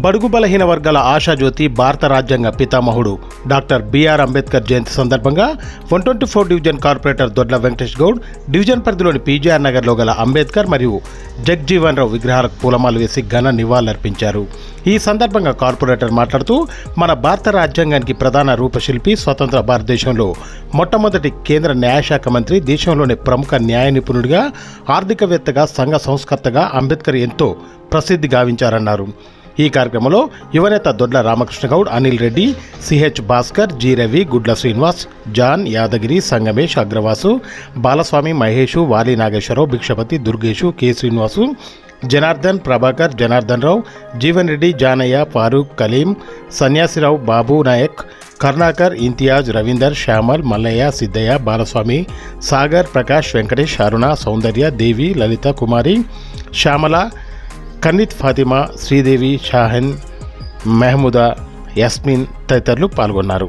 బడుగు బలహీన వర్గాల ఆశాజ్యోతి భారత రాజ్యాంగ పితామహుడు డాక్టర్ బిఆర్ అంబేద్కర్ జయంతి సందర్భంగా one twenty four division corporator Dodla Venkatesh Goud division పరిధిలోని పీజీఆర్ నగర్లో గల అంబేద్కర్ మరియు జగ్జీవన్ రావు విగ్రహాలకు పూలమాలు వేసి ఘన నివాళులర్పించారు. ఈ సందర్భంగా కార్పొరేటర్ మాట్లాడుతూ మన భారత రాజ్యాంగానికి ప్రధాన రూపశిల్పి స్వతంత్ర భారతదేశంలో మొట్టమొదటి కేంద్ర న్యాయశాఖ మంత్రి దేశంలోని ప్రముఖ న్యాయ నిపుణుడిగా ఆర్థికవేత్తగా సంఘ సంస్కర్తగా అంబేద్కర్ ఎంతో ప్రసిద్ధి గావించారన్నారు. ఈ కార్యక్రమంలో యువనేత Dodla Ramakrishna Goud Anil Reddy C H Bhaskar G Ravi Gudla Srinivas John Yadagiri Sangamesh Agravasu Balaswamy Mahesh Vali Nageswararao Bhikshapathi Durgesh K Srinivas Janardhan Prabhakar Janardhan Rao Jeevan Reddy Janaiah Farooq Kaleem Sanyasirao Babu Naik Karnakar Imtiaz Ravinder Shyamal Mallaiah Siddaiah Balaswamy Sagar Prakash Venkatesh Aruna Soundarya Devi Lalitha Kumari Shyamala కన్నిత్ Fatima Sridevi Shaheen Mehmooda Yasmin తదితరులు పాల్గొన్నారు.